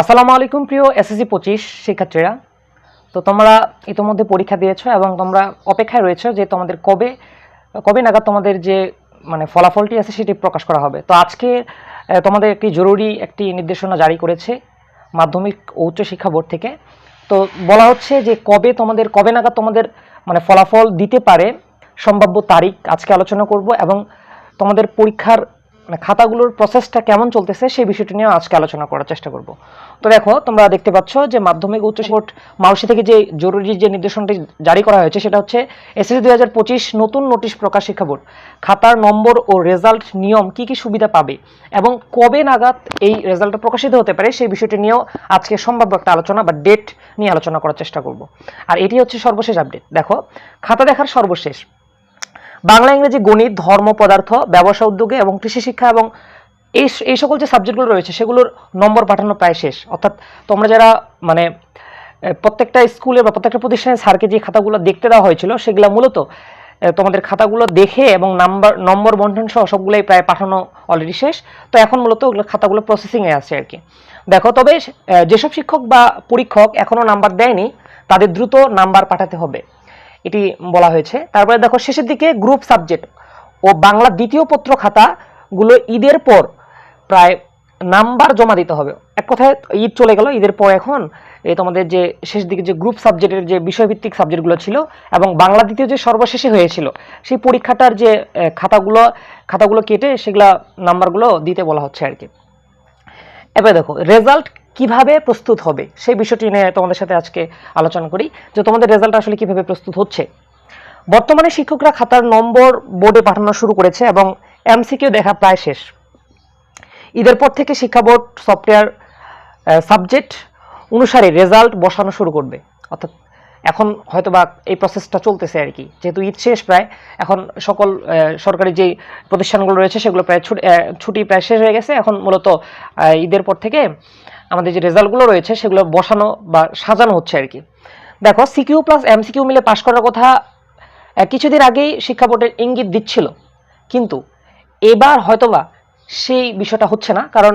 আসসালামু আলাইকুম প্রিয় এসএসসি পঁচিশ শিক্ষার্থীরা। তো তোমরা ইতোমধ্যে পরীক্ষা দিয়েছ এবং তোমরা অপেক্ষায় রয়েছো যে তোমাদের কবে কবে নাগাদ তোমাদের যে মানে ফলাফলটি আছে সেটি প্রকাশ করা হবে। তো আজকে তোমাদের একটি জরুরি একটি নির্দেশনা জারি করেছে মাধ্যমিক ও উচ্চ শিক্ষা বোর্ড থেকে। তো বলা হচ্ছে যে কবে তোমাদের, কবে নাগাদ তোমাদের মানে ফলাফল দিতে পারে, সম্ভাব্য তারিখ আজকে আলোচনা করব এবং তোমাদের পরীক্ষার মানে খাতাগুলোর প্রসেসটা কেমন চলতেছে সেই বিষয়টি নিয়ে আজকে আলোচনা করার চেষ্টা করব। তো দেখো, তোমরা দেখতে পাচ্ছ যে মাধ্যমিক উচ্চ শিক্ষা মাউসি থেকে যে জরুরি যে নির্দেশনটি জারি করা হয়েছে সেটা হচ্ছে এসএসসি দুই হাজার পঁচিশ নতুন নোটিশ প্রকাশ শিক্ষা বোর্ড। খাতার নম্বর ও রেজাল্ট নিয়ম কি কি সুবিধা পাবে এবং কবে নাগাদ এই রেজাল্টটা প্রকাশিত হতে পারে সেই বিষয়টি নিয়েও আজকে সম্ভাব্য একটা আলোচনা বা ডেট নিয়ে আলোচনা করার চেষ্টা করব। আর এটি হচ্ছে সর্বশেষ আপডেট দেখো, খাতা দেখার সর্বশেষ। বাংলা, ইংরেজি, গণিত, ধর্ম, পদার্থ, ব্যবসা উদ্যোগে এবং কৃষি শিক্ষা এবং এই এই সকল যে সাবজেক্টগুলো রয়েছে, সেগুলোর নম্বর পাঠানো প্রায় শেষ। অর্থাৎ তোমরা যারা মানে প্রত্যেকটা স্কুলে বা প্রত্যেকটা প্রতিষ্ঠানে স্যারকে যে খাতাগুলো দেখতে দেওয়া হয়েছিল, সেগুলো মূলত তোমাদের খাতাগুলো দেখে এবং নাম্বার, নম্বর বন্টন সহ সবগুলোই প্রায় পাঠানো অলরেডি শেষ। তো এখন মূলত ওগুলো খাতাগুলো প্রসেসিংয়ে আছে আর কি দেখো, তবে যেসব শিক্ষক বা পরীক্ষক এখনও নাম্বার দেয়নি, তাদের দ্রুত নাম্বার পাঠাতে হবে। এটি বলা হয়েছে। তারপরে দেখো, শেষের দিকে গ্রুপ সাবজেক্ট ও বাংলা দ্বিতীয় পত্র খাতাগুলো ঈদের পর প্রায় নাম্বার জমা দিতে হবে। এক কথায় ঈদ চলে গেল, ঈদের পর এখন এই তোমাদের যে শেষ দিকে যে গ্রুপ সাবজেক্টের যে বিষয়ভিত্তিক সাবজেক্টগুলো ছিল এবং বাংলা দ্বিতীয় যে সর্বশেষে হয়েছিল, সেই পরীক্ষাটার যে খাতাগুলো খাতাগুলো কেটে সেগুলা নাম্বারগুলো দিতে বলা হচ্ছে আর কি এবার দেখো রেজাল্ট কীভাবে প্রস্তুত হবে? সেই বিষয়টি নিয়ে তোমাদের সাথে আজকে আলোচনা করি। যে তোমাদের রেজাল্ট আসলে কীভাবে প্রস্তুত হচ্ছে? বর্তমানে শিক্ষকরা খাতার নম্বর বোর্ডে পাঠানো শুরু করেছে এবং এমসিকিউ দেখা প্রায় শেষ। ঈদের পর থেকে শিক্ষা বোর্ড সফটওয়্যার সাবজেক্ট অনুসারে রেজাল্ট বসানো শুরু করবে। অর্থাৎ এখন হয়তোবা এই প্রসেসটা চলতেছে আর কি। যেহেতু ঈদ শেষ প্রায়, এখন সকল সরকারি যে প্রতিষ্ঠানগুলো রয়েছে সেগুলো প্রায় ছুটি প্রায় শেষ হয়ে গেছে। এখন মূলত ঈদের পর থেকে আমাদের যে রেজাল্টগুলো রয়েছে সেগুলো বসানো বা সাজানো হচ্ছে আর কি। দেখো সিকিউ প্লাস এমসিকিউ মিলে পাশ করার কথা কিছুদিন আগেই শিক্ষা বোর্ডের ইঙ্গিত দিচ্ছিল। কিন্তু এবার হয়তোবা সেই বিষয়টা হচ্ছে না, কারণ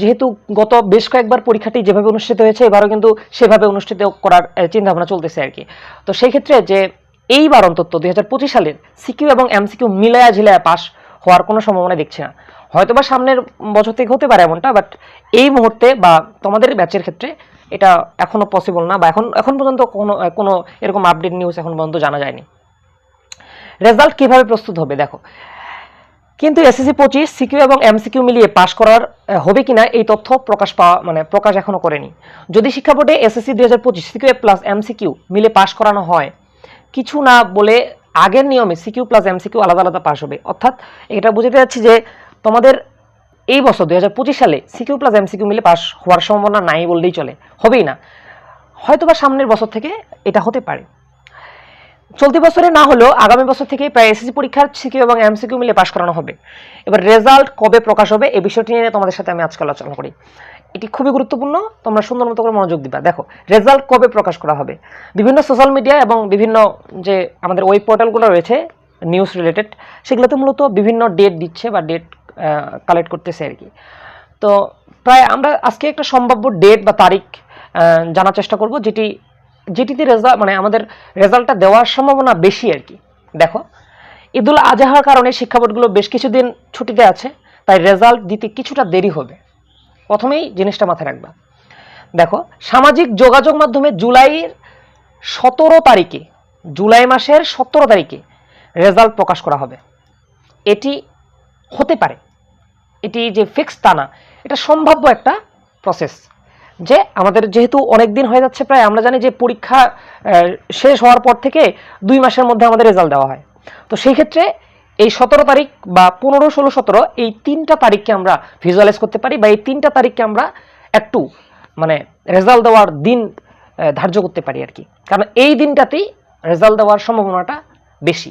যেহেতু গত বেশ কয়েকবার পরীক্ষাটি যেভাবে অনুষ্ঠিত হয়েছে, এবারও কিন্তু সেভাবে অনুষ্ঠিত করার চিন্তা ভাবনা চলতেছে আর কি। তো সেই ক্ষেত্রে যে এইবার অন্তত দুই হাজার পঁচিশ সালের সিকিউ এবং এমসিকিউ মিলায়া ঝিলায়া পাস হওয়ার কোনো সম্ভাবনা দেখছি না। হয়তোবা সামনের বছর থেকে হতে পারে এমনটা বাট এই মুহূর্তে বা তোমাদের ব্যাচের ক্ষেত্রে এটা এখনও পসিবল না, বা এখন এখন পর্যন্ত কোনো কোনো এরকম আপডেট নিউজ এখন পর্যন্ত জানা যায়নি। রেজাল্ট কীভাবে প্রস্তুত হবে দেখো। কিন্তু এসএসসি পঁচিশ সিকিউ এবং এমসিকিউ মিলিয়ে পাশ করার হবে কিনা এই তথ্য প্রকাশ পাওয়া মানে প্রকাশ এখনও করেনি। যদি শিক্ষা বোর্ডে এসএসসি দুই হাজার পঁচিশ সিকিউ প্লাস এমসিকিউ মিলে পাশ করানো হয়, কিছু না বলে আগের নিয়মে সিকিউ প্লাস এমসিকিউ আলাদা আলাদা পাশ হবে। অর্থাৎ এটা বুঝতে যাচ্ছি যে তোমাদের এই বছর দুই হাজার পঁচিশ সালে সিকিউ প্লাস এমসিকিউ মিলে পাশ হওয়ার সম্ভাবনা নাই বললেই চলে। হবেই না। হয়তোবা সামনের বছর থেকে এটা হতে পারে। চলতি বছরে না হলেও আগামী বছর থেকে প্রায় এসএসসি পরীক্ষার সিকিউ এবং এমসিকিউ মিলে পাশ করানো হবে। এবার রেজাল্ট কবে প্রকাশ হবে এই বিষয়টি নিয়ে তোমাদের সাথে আমি আজকে আলোচনা করি। এটি খুবই গুরুত্বপূর্ণ, তোমরা সুন্দর মতো করে মনোযোগ দিবা। দেখো রেজাল্ট কবে প্রকাশ করা হবে? বিভিন্ন সোশ্যাল মিডিয়া এবং বিভিন্ন যে আমাদের ওয়েব পোর্টালগুলো রয়েছে নিউজ রিলেটেড সেগুলোতে মূলত বিভিন্ন ডেট দিচ্ছে বা ডেট কালেক্ট করতেছে আর কি। তো প্রায় আমরা আজকে একটা সম্ভাব্য ডেট বা তারিখ জানার চেষ্টা করব, যেটি, যেটিতে রেজাল্ট মানে আমাদের রেজাল্টটা দেওয়ার সম্ভাবনা বেশি আর কি। দেখো, ঈদুল আজহার কারণে শিক্ষা বোর্ডগুলো বেশ কিছুদিন ছুটিতে আছে, তাই রেজাল্ট দিতে কিছুটা দেরি হবে। প্রথমেই জিনিসটা মাথায় রাখবা। দেখো, সামাজিক যোগাযোগ মাধ্যমে জুলাইয়ের সতেরো তারিখে, জুলাই মাসের সতেরো তারিখে রেজাল্ট প্রকাশ করা হবে। এটি হতে পারে। এটি যে ফিক্স তা না, এটা সম্ভাব্য একটা প্রসেস যে আমাদের যেহেতু অনেক দিন হয়ে যাচ্ছে প্রায়, আমরা জানি যে পরীক্ষা শেষ হওয়ার পর থেকে দুই মাসের মধ্যে আমাদের রেজাল্ট দেওয়া হয়। তো সেই ক্ষেত্রে এই সতেরো তারিখ বা পনেরো, ষোলো, সতেরো, এই তিনটা তারিখকে আমরা ভিজুয়ালাইজ করতে পারি বা এই তিনটা তারিখকে আমরা একটু মানে রেজাল্ট দেওয়ার দিন ধার্য করতে পারি আর কি। কারণ এই দিনটাতেই রেজাল্ট দেওয়ার সম্ভাবনাটা বেশি।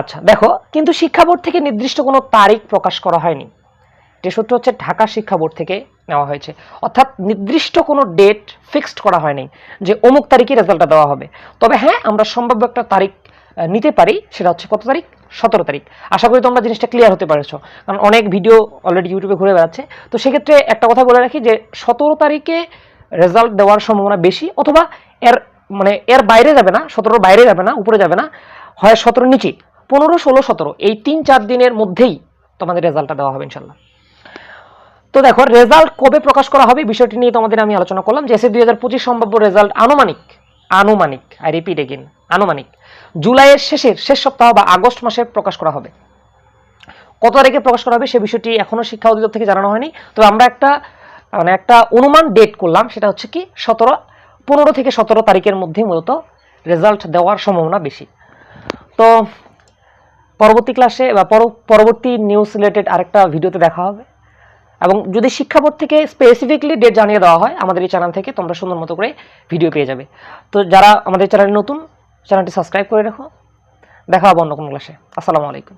আচ্ছা দেখো, কিন্তু শিক্ষা বোর্ড থেকে নির্দিষ্ট কোনো তারিখ প্রকাশ করা হয়নি। যে সূত্র হচ্ছে ঢাকা শিক্ষা বোর্ড থেকে নেওয়া হয়েছে। অর্থাৎ নির্দিষ্ট কোনো ডেট ফিক্সড করা হয়নি যে অমুক তারিখে রেজাল্টটা দেওয়া হবে। তবে হ্যাঁ আমরা সম্ভাব্য একটা তারিখ নিতে পারি, সেটা হচ্ছে কত তারিখ? সতেরো তারিখ। আশা করি তোমরা জিনিসটা ক্লিয়ার হতে পারছ। কারণ অনেক ভিডিও অলরেডি ইউটিউবে ঘুরে বেড়াচ্ছে। তো সেক্ষেত্রে একটা কথা বলে রাখি যে, সতেরো তারিখে রেজাল্ট দেওয়ার সম্ভাবনা বেশি, অথবা এর মানে এর বাইরে যাবে না, সতেরোর বাইরে যাবে না, উপরে যাবে না, হয় সতেরোর নিচে। পনেরো, ষোলো, সতেরো, এই তিন, চার দিনের মধ্যেই তোমাদের রেজাল্টটা দেওয়া হবে ইনশাল্লাহ তো দেখো রেজাল্ট কবে প্রকাশ করা হবে, বিষয়টি নিয়ে তোমাদের আমি আলোচনা করলাম। যে দুই হাজার পঁচিশ সম্ভাব্য রেজাল্ট আনুমানিক আনুমানিক আই রিপিট এগেন আনুমানিক। জুলাইয়ের শেষের, শেষ সপ্তাহ বা আগস্ট মাসে প্রকাশ করা হবে। কত তারিখে প্রকাশ করা হবে সে বিষয়টি এখনও শিক্ষা অধিদপ্তর থেকে জানানো হয়নি। তবে আমরা একটা মানে একটা অনুমান ডেট করলাম, সেটা হচ্ছে কি, সতেরো, পনেরো থেকে সতেরো তারিখের মধ্যে মূলত রেজাল্ট দেওয়ার সম্ভাবনা বেশি। তো পরবর্তী ক্লাসে বা পর- পরবর্তী নিউজ রিলেটেড আরেকটা ভিডিওতে দেখা হবে। এবং যদি শিক্ষা বোর্ড থেকে স্পেসিফিকলি ডেট জানিয়ে দেওয়া হয় আমাদের এই চ্যানেল থেকে, তোমরা সুন্দর মতো করে ভিডিও পেয়ে যাবে। তো যারা আমাদের চ্যানেলে নতুন চ্যানেলটি সাবস্ক্রাইব করে রাখো। দেখা হবে অন্য কোনো ক্লাসে। আসসালামু আলাইকুম।